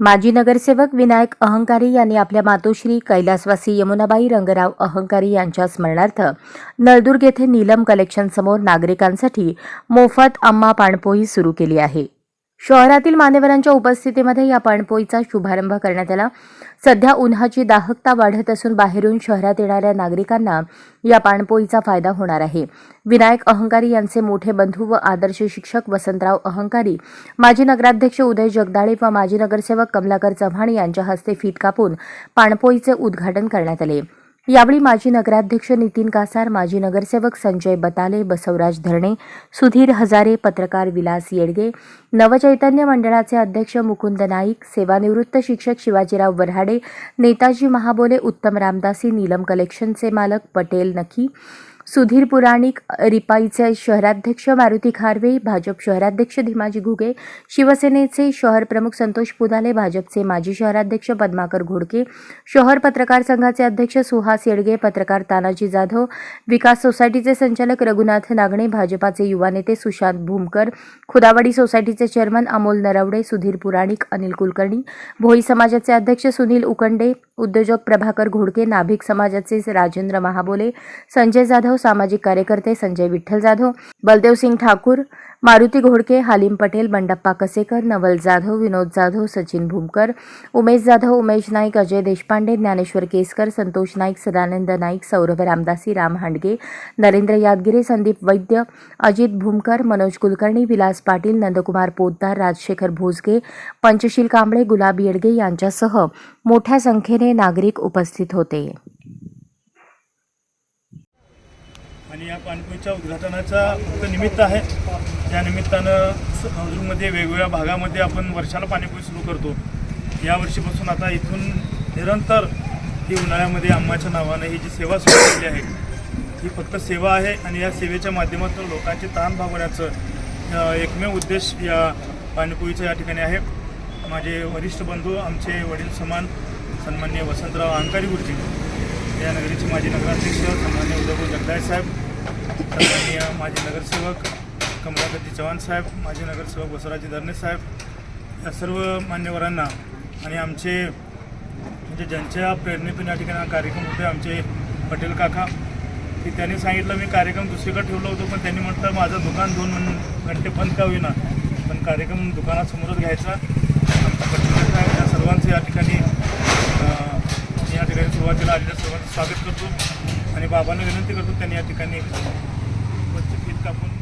माजी नगरसेवक विनायक अहंकारी यांनी आपल्या मातोश्री कैलासवासी यमुनाबाई रंगराव अहंकारी यांच्या स्मरणार्थ नळदुर्ग येथे नीलम कलेक्शन समोर नागरिकांसाठी मोफत अम्मा पाणपोई सुरू केली आहे. शहरातील मान्यवरांच्या उपस्थितीमध्ये या पाणपोईचा शुभारंभ करण्यात आला. सध्या उन्हाची दाहकता वाढत असून बाहेरून शहरात येणाऱ्या नागरिकांना या पाणपोईचा फायदा होणार आहे. विनायक अहंकारी यांचे मोठे बंधू व आदर्श शिक्षक वसंतराव अहंकारी माजी नगराध्यक्ष उदय जगदाळे व माजी नगरसेवक कमलाकर चव्हाण यांच्या हस्ते फीत कापून पाणपोईचे उद्घाटन करण्यात आले. यावेळी माजी नगराध्यक्ष नितीन कासार माजी नगरसेवक संजय बताले बसवराज धरणे सुधीर हजारे पत्रकार विलास येडगे नवचैतन्य मंडळाचे अध्यक्ष मुकुंद नाईक सेवानिवृत्त शिक्षक शिवाजीराव वऱ्हाडे नेताजी महाबोले उत्तम रामदासी नीलम कलेक्शनचे मालक पटेल नखी सुधीर पुराणिक रिपाईचे शहराध्यक्ष मारुती खारवे भाजप शहराध्यक्ष धीमाजी घुगे शिवसेनेचे शहर प्रमुख संतोष पुदाले भाजपचे माजी शहराध्यक्ष पद्माकर घोडके शहर पत्रकार संघाचे अध्यक्ष सुहास येडगे पत्रकार तानाजी जाधव विकास सोसायटीचे संचालक रघुनाथ नागणे भाजपाचे युवा नेते सुशांत भूमकर खुदावडी सोसायटीचे चेअरमन अमोल नरवडे सुधीर पुराणिक अनिल कुलकर्णी भोई समाजाचे अध्यक्ष सुनील उकंडे उद्योजक प्रभाकर घोडके नाभिक समाजाचे राजेंद्र महाबोले संजय जाधव सामाजिक कार्यकर्ते संजय विठ्ठल जाधव बलदेव सिंग ठाकूर मारुती घोडके हालिम पटेल बंडप्पा कसेकर नवल जाधव विनोद जाधव सचिन भूमकर उमेश जाधव उमेश नाईक अजय देशपांडे ज्ञानेश्वर केसकर संतोष नाईक सदानंद नाईक सौरभ रामदासी राम हांडगे नरेंद्र यादगिरे संदीप वैद्य अजित भूमकर मनोज कुलकर्णी विलास पाटील नंदकुमार पोद्दार राजशेखर भोसगे पंचशील कांबळे गुलाब येडगे यांच्यासह मोठ्या संख्येने नागरिक उपस्थित होते. आणि या पाणीपुरीच्या उद्घाटनाचा फक्त निमित्त आहे. त्या निमित्तानं स- नवदुर्गमध्ये वेगवेगळ्या भागामध्ये आपण वर्षाला पाणीपुरी सुरू करतो. या वर्षीपासून आता इथून निरंतर ही उन्हाळ्यामध्ये अम्माच्या नावानं ही जी सेवा सुरू केली आहे ही फक्त सेवा आहे आणि या सेवेच्या माध्यमातून लोकांचे ताण भागवण्याचं एकमेव उद्देश या पाणीपोईचा या ठिकाणी आहे. माझे वरिष्ठ बंधू आमचे वडील समान सन्मान्य वसंतराव अंकारी गुरुजी या नगरीचे माजी नगराध्यक्ष सन्मान्य उदयभाऊ जगदाय साहेब. सन्माननीय माजी नगरसेवक कमलापती चव्हाण साहेब माजी नगरसेवक बसवराजी धरणे साहेब या सर्व मान्यवरांना आणि आमचे म्हणजे ज्यांच्या प्रेरणेतून या ठिकाणी हा कार्यक्रम होते आमचे पटेल काका की त्यांनी सांगितलं मी कार्यक्रम दुसरीकडे ठेवलं होतं पण त्यांनी म्हटलं माझं दुकान दोन घंटे बंद का होईना पण कार्यक्रम दुकानासमोरच घ्यायचा. पटेल साहेब या सर्वांचं या ठिकाणी या ठिकाणी सुरुवातीला आलेल्या सर्वांचं स्वागत करतो. बाबांना विनंती करतो त्यांनी या ठिकाणी उपस्थित कापून